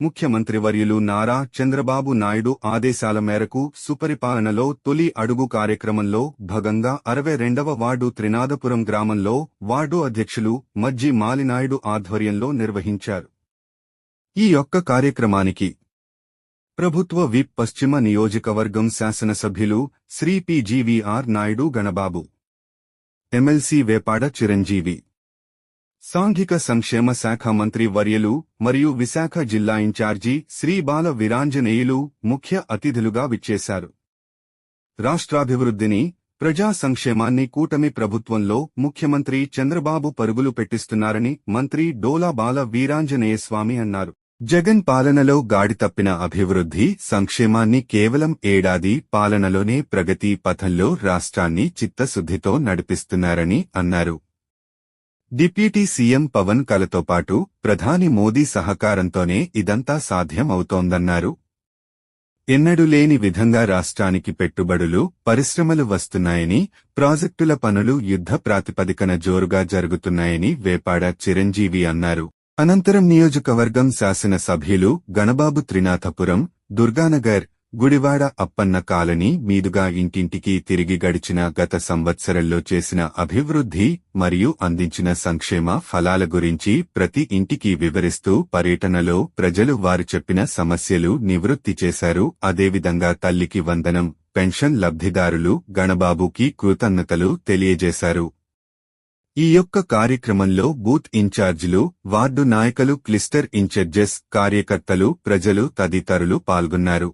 ముఖ్యమంత్రి వర్యులు నారా చంద్రబాబు నాయుడు ఆదేశాల మేరకు సుపరిపాలనలో తొలి అడుగు కార్యక్రమంలో భాగంగా అరవై రెండవ వార్డు త్రినాథపురం గ్రామంలో వార్డు అధ్యక్షులు మజ్జి మాలినాయుడు ఆధ్వర్యంలో నిర్వహించారు. ఈ యొక్క కార్యక్రమానికి ప్రభుత్వ విప్ పశ్చిమ నియోజకవర్గం శాసనసభ్యులు శ్రీ పిజీవీఆర్ నాయుడు గణబాబు ఎమ్మెల్సీ వేపాడ చిరంజీవి సాంఘిక సంక్షేమ శాఖ మంత్రి వర్యలు మరియు విశాఖ జిల్లా ఇన్ఛార్జి శ్రీ బాల వీరాంజనేయులు ముఖ్య అతిథులుగా విచ్చేశారు. రాష్ట్రాభివృద్ధిని ప్రజా సంక్షేమాన్ని కూటమి ప్రభుత్వంలో ముఖ్యమంత్రి చంద్రబాబు పరుగులు పెట్టిస్తున్నారని మంత్రి డోలా బాల వీరాంజనేయస్వామి అన్నారు. జగన్ పాలనలో గాడి తప్పిన అభివృద్ధి సంక్షేమాన్ని కేవలం ఏడాది పాలనలోనే ప్రగతి పథంలో రాష్ట్రాన్ని చిత్తశుద్ధితో నడిపిస్తున్నారని అన్నారు. డిప్యూటీ సీఎం పవన్ కలతో పాటు ప్రధాని మోదీ సహకారంతోనే ఇదంతా సాధ్యం అవుతోందన్నారు ఎన్నడూ లేని విధంగా రాష్ట్రానికి పెట్టుబడులు పరిశ్రమలు వస్తున్నాయని ప్రాజెక్టుల పనులు యుద్ధ ప్రాతిపదికన జోరుగా జరుగుతున్నాయని వేపాడ చిరంజీవి అన్నారు. అనంతరం నియోజకవర్గం శాసన సభ్యులు గణబాబు త్రినాథపురం దుర్గానగర్ గుడివాడ అప్పన్న కాలనీ మీదుగా ఇంటింటికి తిరిగి గడిచిన గత సంవత్సరంలో చేసిన అభివృద్ధి మరియు అందించిన సంక్షేమ ఫలాల గురించి ప్రతి ఇంటికి వివరిస్తూ పర్యటనలో ప్రజలు వారు చెప్పిన సమస్యలు నివృత్తి చేశారు. అదేవిధంగా తల్లికి వందనం పెన్షన్ లబ్ధిదారులు గణబాబుకి కృతజ్ఞతలు తెలియజేశారు. ఈ యొక్క కార్యక్రమంలో బూత్ ఇన్ఛార్జీలు వార్డు నాయకులు క్లిస్టర్ ఇన్ఛార్జెస్ కార్యకర్తలు ప్రజలు తదితరులు పాల్గొన్నారు.